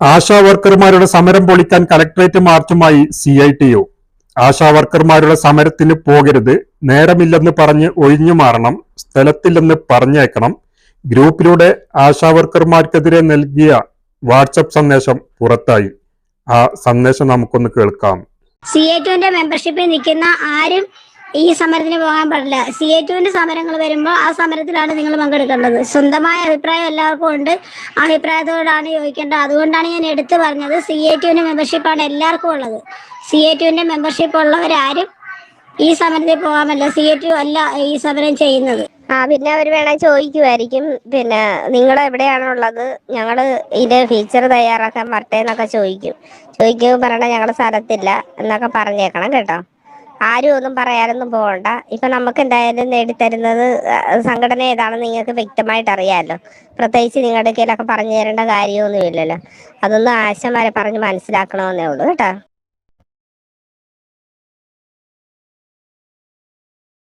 ആശാ വർക്കർമാരുടെ സമരം പൊളിക്കാൻ collectorate മാർച്ചുമായി C I T U ASHA വർക്കർമാരുടെ സമരത്തിന് പോകരുത് നേരമില്ലെന്ന് പറഞ്ഞ് ഒഴിഞ്ഞു മാറണം സ്ഥലത്തില്ലെന്ന് പറഞ്ഞേക്കണം. ഗ്രൂപ്പിലൂടെ ആശാ വർക്കർമാർക്കെതിരെ നൽകിയ വാട്സപ്പ് സന്ദേശം പുറത്തായി. ആ സന്ദേശം നമുക്കൊന്ന് കേൾക്കാം. സി ഐ ടുവിന്റെ മെമ്പർഷിപ്പിൽ നിൽക്കുന്ന ആരും ഈ സമരത്തിന് പോകാൻ പാടില്ല. സി എ ടുവിന്റെ സമരങ്ങൾ വരുമ്പോൾ ആ സമരത്തിലാണ് നിങ്ങൾ പങ്കെടുക്കേണ്ടത്. സ്വന്തമായ അഭിപ്രായം എല്ലാവർക്കും ഉണ്ട്. ആ അഭിപ്രായത്തോടാണ് ചോദിക്കേണ്ടത്. അതുകൊണ്ടാണ് ഞാൻ എടുത്തു പറഞ്ഞത് സി എ ടുവിന്റെ മെമ്പർഷിപ്പാണ് എല്ലാവർക്കും ഉള്ളത്. സി എ ടുവിന്റെ മെമ്പർഷിപ്പ് ഉള്ളവരാരും ഈ സമരത്തിൽ പോകാമല്ല. സി എ ടു അല്ല ഈ സമരം ചെയ്യുന്നത്. ആ പിന്നെ അവർ വേണേൽ ചോദിക്കുമായിരിക്കും പിന്നെ നിങ്ങൾ എവിടെയാണുള്ളത് ഞങ്ങൾ ഇതിന്റെ ഫീച്ചർ തയ്യാറാക്കാൻ വരട്ടെ എന്നൊക്കെ ചോദിക്കും. ചോദിക്കുമ്പോൾ പറയണ ഞങ്ങളുടെ സ്ഥലത്തില്ല എന്നൊക്കെ പറഞ്ഞേക്കണം കേട്ടോ. ആരും ഒന്നും പറയാനൊന്നും പോകണ്ട ഇപ്പൊ നമുക്ക് എന്തായാലും നേടിത്തരുന്നത് സംഘടന ഏതാണെന്ന് നിങ്ങൾക്ക് വ്യക്തമായിട്ട് അറിയാമല്ലോ പ്രത്യേകിച്ച് നിങ്ങളുടെ കയ്യിലൊക്കെ പറഞ്ഞു തരേണ്ട കാര്യമൊന്നുമില്ലല്ലോ. അതൊന്നും ആശമാരെ പറഞ്ഞ് മനസ്സിലാക്കണമെന്നേ ഉള്ളൂ കേട്ടോ.